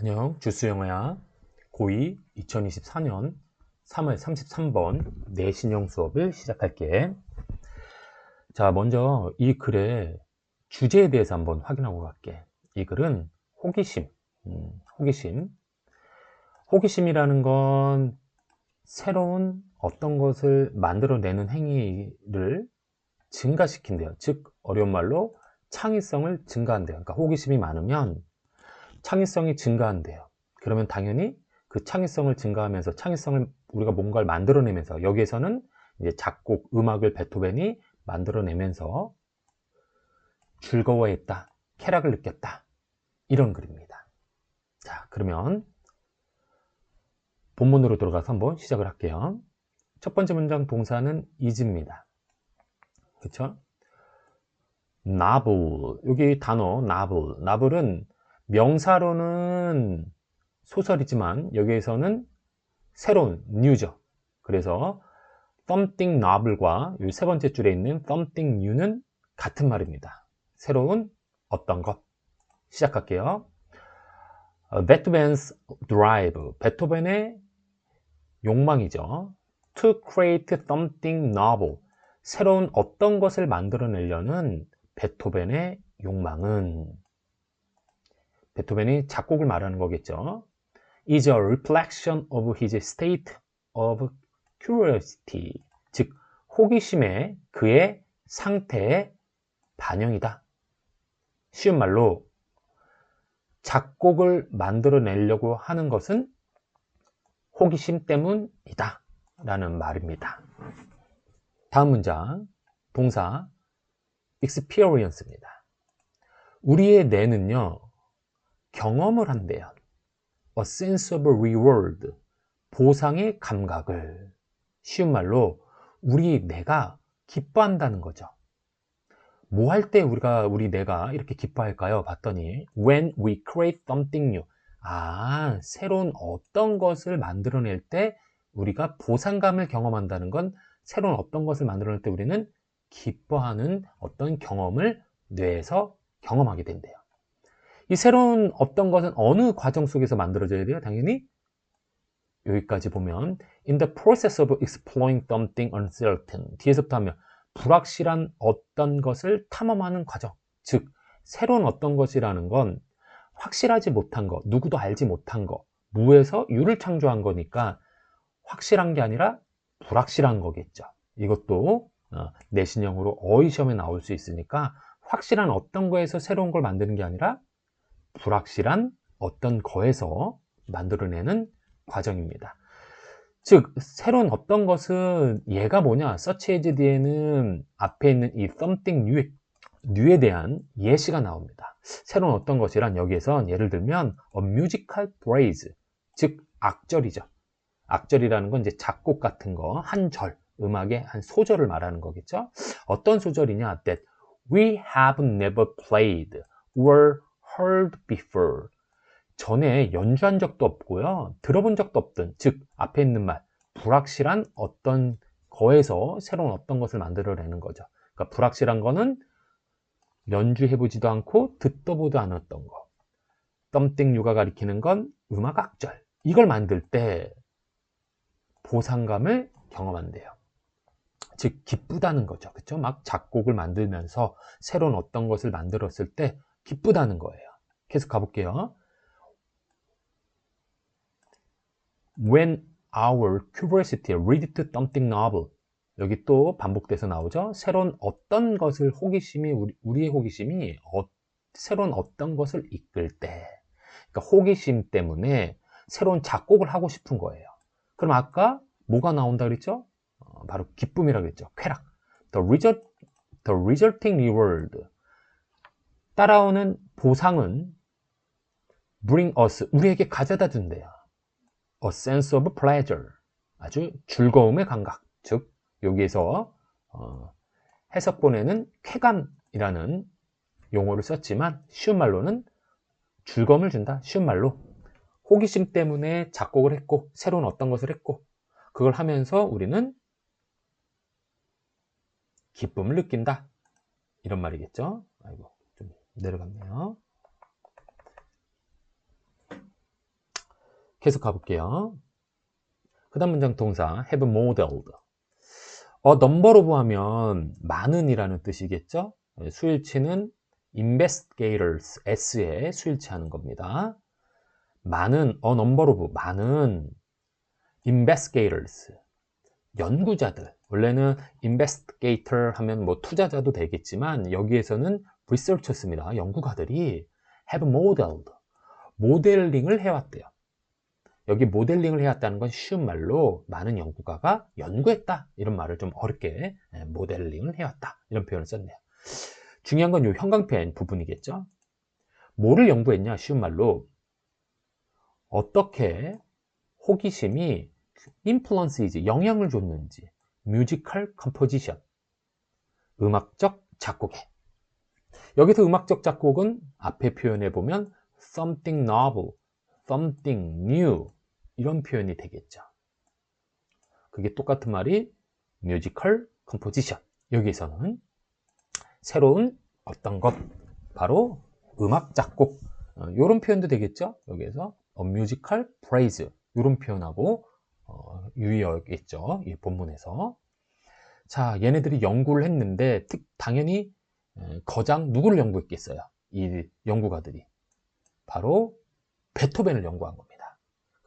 안녕. 주스영어야. 고2 2024년 3월 33번 내신형 수업을 시작할게. 자 먼저 이 글의 주제에 대해서 한번 확인하고 갈게. 이 글은 호기심. 음, 호기심. 호기심이라는 건 새로운 어떤 것을 만들어내는 행위를 증가시킨대요. 즉 어려운 말로 창의성을 증가한대요. 그러니까 호기심이 많으면 창의성이 증가한대요. 그러면 당연히 그 창의성을 증가하면서 창의성을 우리가 뭔가를 만들어내면서 여기에서는 이제 작곡, 음악을 베토벤이 만들어내면서 즐거워했다, 쾌락을 느꼈다 이런 글입니다. 자, 그러면 본문으로 들어가서 한번 시작을 할게요. 첫 번째 문장 동사는 is입니다. 그렇죠? novel 여기 단어 novel novel은 명사로는 소설이지만 여기에서는 새로운 new죠. 그래서 something novel과 세 번째 줄에 있는 something new는 같은 말입니다. 새로운 어떤 것. 시작할게요. 베토벤's drive. 베토벤의 욕망이죠. To create something novel. 새로운 어떤 것을 만들어내려는 베토벤의 욕망은 베토벤이 작곡을 말하는 거겠죠. is a reflection of his state of curiosity. 즉, 호기심의 그의 상태의 반영이다. 쉬운 말로 작곡을 만들어내려고 하는 것은 호기심 때문이다. 라는 말입니다. 다음 문장, 동사 experience입니다. 우리의 뇌는요, 경험을 한대요. A sense of reward. 보상의 감각을. 쉬운 말로 우리 뇌가 기뻐한다는 거죠. 뭐 할 때 우리가 우리 뇌가 이렇게 기뻐할까요? 봤더니 when we create something new. 아, 새로운 어떤 것을 만들어낼 때 우리가 보상감을 경험한다는 건 새로운 어떤 것을 만들어낼 때 우리는 기뻐하는 어떤 경험을 뇌에서 경험하게 된대요. 이 새로운 어떤 것은 어느 과정 속에서 만들어져야 돼요? 당연히 여기까지 보면 in the process of exploring something uncertain. 뒤에서부터 하면 불확실한 어떤 것을 탐험하는 과정. 즉 새로운 어떤 것이라는 건 확실하지 못한 것 누구도 알지 못한 것 무에서 유를 창조한 거니까 확실한 게 아니라 불확실한 거겠죠. 이것도 어, 내신형으로 어휘 시험에 나올 수 있으니까 확실한 어떤 거에서 새로운 걸 만드는 게 아니라 불확실한 어떤 거에서 만들어내는 과정입니다. 즉 새로운 어떤 것은 얘가 뭐냐 search as 뒤에는 앞에 있는 이 something new, new에 대한 예시가 나옵니다. 새로운 어떤 것이란 여기에선 예를 들면 a musical phrase 즉 악절이죠. 악절이라는 건 이제 작곡 같은 거, 한 절, 음악의 한 소절을 말하는 거겠죠. 어떤 소절이냐? That we have never played or heard before. 전에 연주한 적도 없고요. 들어본 적도 없던, 즉, 앞에 있는 말, 불확실한 어떤 거에서 새로운 어떤 것을 만들어내는 거죠. 그러니까 불확실한 거는 연주해보지도 않고 듣도 보도 않았던 거. 덤띵 유가 가리키는 건 음악 악절. 이걸 만들 때 보상감을 경험한대요. 즉 기쁘다는 거죠. 그렇죠? 막 작곡을 만들면서 새로운 어떤 것을 만들었을 때 기쁘다는 거예요. 계속 가볼게요. When our curiosity leads to something novel. 여기 또 반복돼서 나오죠. 새로운 어떤 것을 호기심이 우리, 의 호기심이 어, 새로운 어떤 것을 이끌 때, 그러니까 호기심 때문에 새로운 작곡을 하고 싶은 거예요. 그럼 아까 뭐가 나온다 그랬죠? 어, 바로 기쁨이라고 그랬죠. 쾌락. The result, the resulting reward. 따라오는 보상은 bring us 우리에게 가져다 준대요. a sense of pleasure. 아주 즐거움의 감각. 즉 여기에서 어, 해석본에는 쾌감이라는 용어를 썼지만 쉬운 말로는 즐거움을 준다. 쉬운 말로. 호기심 때문에 작곡을 했고 새로운 어떤 것을 했고 그걸 하면서 우리는 기쁨을 느낀다. 이런 말이겠죠? 아이고 좀 내려갔네요 계속 가볼게요. 그 다음 문장 동사 have modeled. 어, number of 하면 많은 이라는 뜻이겠죠? 네, 수일치는 investigators, s에 수일치하는 겁니다. 많은, 어, number of, 많은 investigators, 연구자들. 원래는 investigator 하면 뭐 투자자도 되겠지만 여기에서는 researchers입니다. 연구가들이 have modeled, 모델링을 해왔대요. 여기 모델링을 해왔다는 건 쉬운 말로 많은 연구가가 연구했다. 이런 말을 좀 어렵게 예, 모델링을 해왔다. 이런 표현을 썼네요. 중요한 건 이 형광펜 부분이겠죠? 뭐를 연구했냐? 쉬운 말로 어떻게 호기심이 인플루언스이지 영향을 줬는지 뮤지컬 컴포지션 음악적 작곡에 여기서 음악적 작곡은 앞에 표현해 보면 something novel, something new 이런 표현이 되겠죠. 그게 똑같은 말이 뮤지컬 컴포지션 여기서는 새로운 어떤 것 바로 음악 작곡 이런 어, 표현도 되겠죠. 여기에서 뮤지컬 프레이즈 이런 표현하고 어, 유의어겠죠. 이 본문에서 자 얘네들이 연구를 했는데 특, 당연히 거장 누구를 연구했겠어요? 이 연구가들이 바로 베토벤을 연구한 겁니다.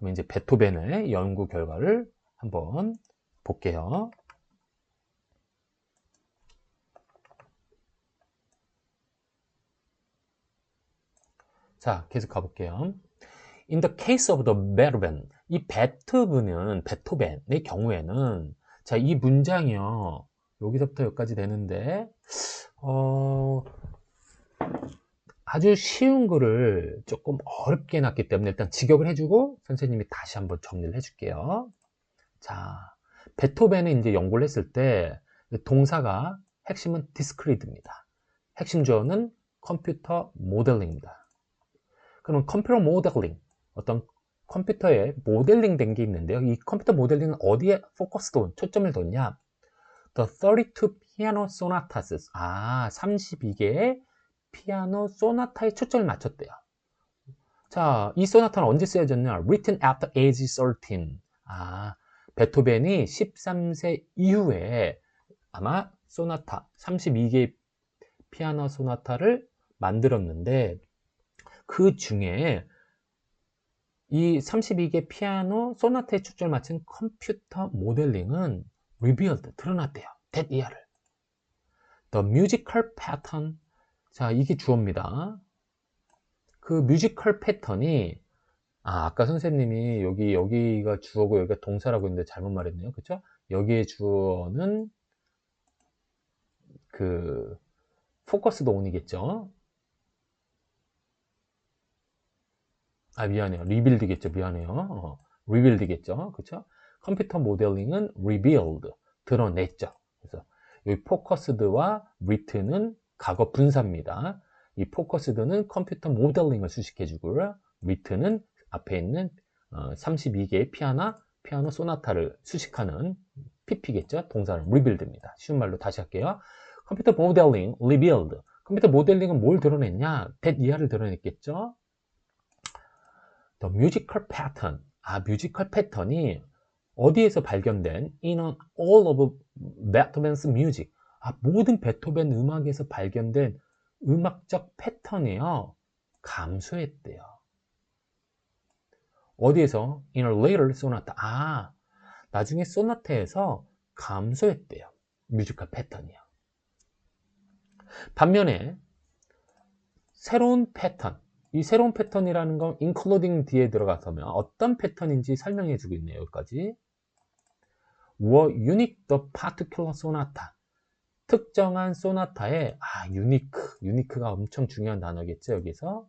그럼 이제 베토벤의 연구 결과를 한번 볼게요. 자, 계속 가볼게요. In the case of the Beethoven, 이 베토벤은 베토벤의 경우에는 자, 이 문장이요. 여기서부터 여기까지 되는데 어, 아주 쉬운 거를 조금 어렵게 해놨기 때문에 일단 직역을 해주고 선생님이 다시 한번 정리를 해줄게요. 자, 베토벤은 이제 연구를 했을 때 동사가 핵심은 디스크리드입니다. 핵심 주어는 컴퓨터 모델링입니다. 그럼 컴퓨터 모델링, 어떤 컴퓨터에 모델링 된 게 있는데요. 이 컴퓨터 모델링은 어디에 포커스 돈, 초점을 뒀냐? The 32 Piano Sonatas. 아, 32개의 피아노 소나타에 초점을 맞췄대요. 자, 이 소나타는 언제 쓰여졌냐? Written after age 13. 아, 베토벤이 13세 이후에 아마 소나타, 32개의 피아노 소나타를 만들었는데 그 중에 이 32개 피아노 소나타에 초점을 맞춘 컴퓨터 모델링은 revealed, 드러났대요. year를. The musical pattern 자, 이게 주어입니다. 그 뮤지컬 패턴이 아, 아까 선생님이 여기 여기가 주어고 여기가 동사라고 했는데 잘못 말했네요. 그렇죠? 여기에 주어는 그 포커스도 온이겠죠. 아, 미안해요. 리빌드겠죠. 미안해요. 어, 리빌드겠죠. 그렇죠? 컴퓨터 모델링은 revealed 드러냈죠. 그래서 여기 포커스드와 written은 과거 분사입니다. 이 포커스드는 컴퓨터 모델링을 수식해주고 리트는 앞에 있는 32개의 어, 피아나, 피아노 소나타를 수식하는 PP겠죠? 동사는 rebuild입니다. 쉬운 말로 다시 할게요. 컴퓨터 모델링, rebuild. 컴퓨터 모델링은 뭘 드러냈냐? that 이하를 드러냈겠죠? The musical pattern. 아, 뮤지컬 패턴이 어디에서 발견된 in all of Beethoven's music. 아, 모든 베토벤 음악에서 발견된 음악적 패턴이요. 감소했대요. 어디에서? In a later sonata. 아, 나중에 소나타에서 감소했대요. 뮤지컬 패턴이요. 반면에 새로운 패턴, 이 새로운 패턴이라는 건 including 뒤에 들어가서면 어떤 패턴인지 설명해 주고 있네요. 여기까지. were unique the particular sonata. 특정한 소나타의 아 유니크 유니크가 엄청 중요한 단어겠죠 여기서?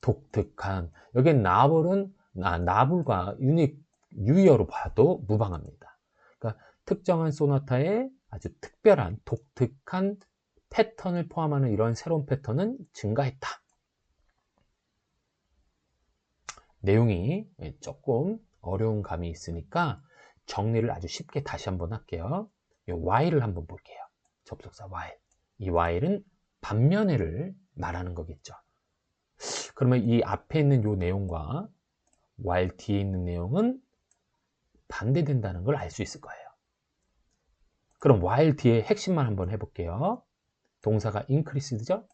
독특한. 여기 나블은 아, 나블과 유닉 유의어로 봐도 무방합니다. 그러니까 특정한 소나타의 아주 특별한 독특한 패턴을 포함하는 이런 새로운 패턴은 증가했다. 내용이 조금 어려운 감이 있으니까 정리를 아주 쉽게 다시 한번 할게요 while을 한번 볼게요. 접속사 while. 이 while은 반면에를 말하는 거겠죠. 그러면 이 앞에 있는 이 내용과 while 뒤에 있는 내용은 반대된다는 걸 알 수 있을 거예요. 그럼 while 뒤에 핵심만 한번 해볼게요. 동사가 increased죠?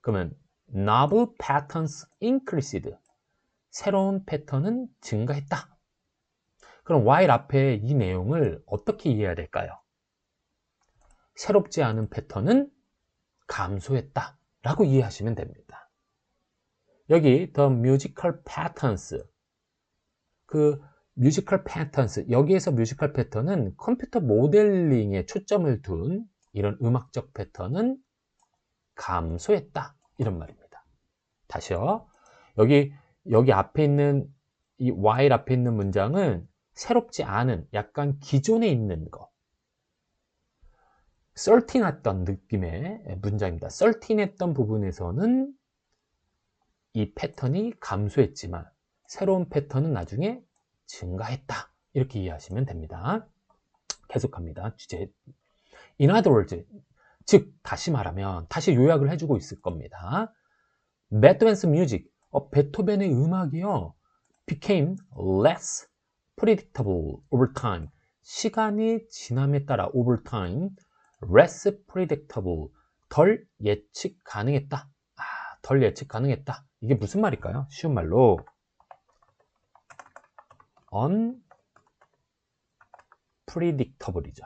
그러면 novel patterns increased. 새로운 패턴은 증가했다. 그럼 while 앞에 이 내용을 어떻게 이해해야 될까요? 새롭지 않은 패턴은 감소했다. 라고 이해하시면 됩니다. 여기 the musical patterns 그 뮤지컬 패턴스 여기에서 뮤지컬 패턴은 컴퓨터 모델링에 초점을 둔 이런 음악적 패턴은 감소했다 이런 말입니다 다시요 여기 여기 앞에 있는 이 while 앞에 있는 문장은 새롭지 않은 약간 기존에 있는 거 썰틴했던 느낌의 문장입니다 썰틴했던 부분에서는 이 패턴이 감소했지만 새로운 패턴은 나중에 증가했다. 이렇게 이해하시면 됩니다. 계속합니다. 주제. In other words, 즉 다시 말하면 다시 요약을 해주고 있을 겁니다. 베토벤스 뮤직, 어, 베토벤의 음악이요 became less predictable over time. 시간이 지남에 따라 over time less predictable 덜 예측 가능했다. 아, 덜 예측 가능했다. 이게 무슨 말일까요? 쉬운 말로 unpredictable이죠.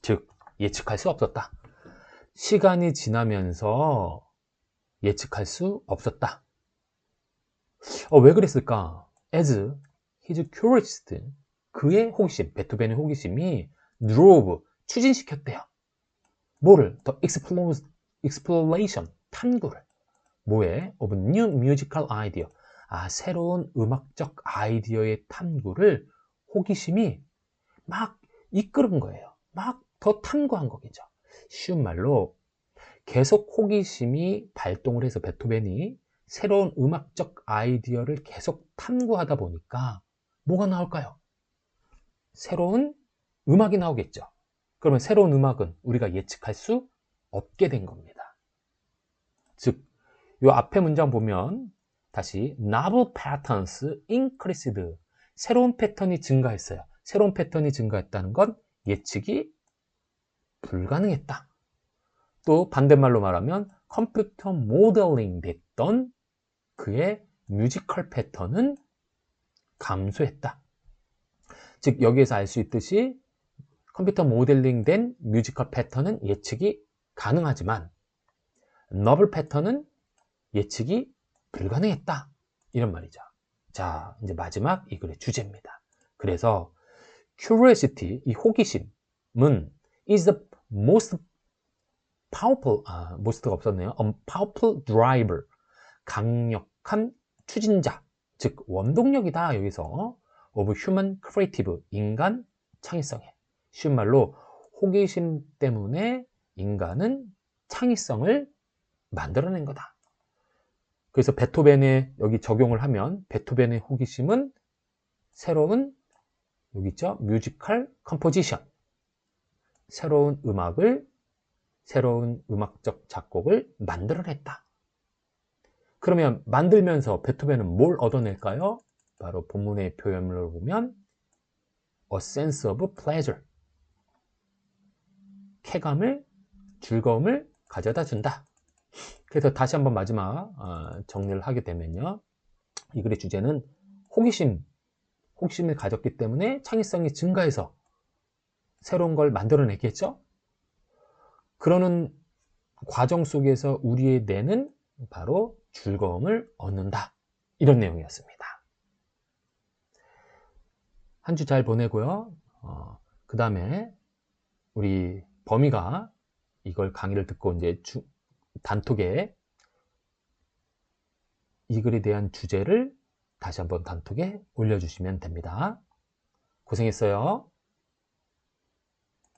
즉 예측할 수 없었다. 시간이 지나면서 예측할 수 없었다. 어, 왜 그랬을까? As his curiosity, 그의 호기심, 베토벤의 호기심이 drove, 추진시켰대요. 뭐를? The exploration, 탐구를. 뭐에? Of new musical idea, 아, 새로운 음악적 아이디어의 탐구를 호기심이 막 이끌은 거예요. 막 더 탐구한 거겠죠. 쉬운 말로 계속 호기심이 발동을 해서 베토벤이 새로운 음악적 아이디어를 계속 탐구하다 보니까 뭐가 나올까요? 새로운 음악이 나오겠죠. 그러면 새로운 음악은 우리가 예측할 수 없게 된 겁니다. 즉, 이 앞에 문장 보면 다시 novel patterns increased 새로운 패턴이 증가했어요. 새로운 패턴이 증가했다는 건 예측이 불가능했다. 또 반대말로 말하면 컴퓨터 모델링 됐던 그의 뮤지컬 패턴은 감소했다. 즉 여기에서 알 수 있듯이 컴퓨터 모델링 된 뮤지컬 패턴은 예측이 가능하지만 너블 패턴은 예측이 불가능했다. 이런 말이죠. 자, 이제 마지막 이 글의 주제입니다. 그래서 curiosity, 이 호기심은 is the most powerful, 아, most가 없었네요. a powerful driver, 강력한 추진자, 즉 원동력이다. 여기서 of human creative, 인간 창의성에. 쉬운 말로 호기심 때문에 인간은 창의성을 만들어낸 거다. 그래서 베토벤에 여기 적용을 하면 베토벤의 호기심은 새로운 여기 있죠? 뮤지컬 컴포지션 새로운 음악을 새로운 음악적 작곡을 만들어냈다. 그러면 만들면서 베토벤은 뭘 얻어낼까요? 바로 본문의 표현을 보면 a sense of pleasure 쾌감을 즐거움을 가져다 준다. 그래서 다시 한번 마지막 어, 정리를 하게 되면요. 이 글의 주제는 호기심, 호기심을 가졌기 때문에 창의성이 증가해서 새로운 걸 만들어냈겠죠? 그러는 과정 속에서 우리의 뇌는 바로 즐거움을 얻는다. 이런 내용이었습니다. 한 주 잘 보내고요. 어, 그 다음에 우리 범이가 이걸 강의를 듣고 이제 주, 단톡에 이 글에 대한 주제를 다시 한번 단톡에 올려주시면 됩니다. 고생했어요.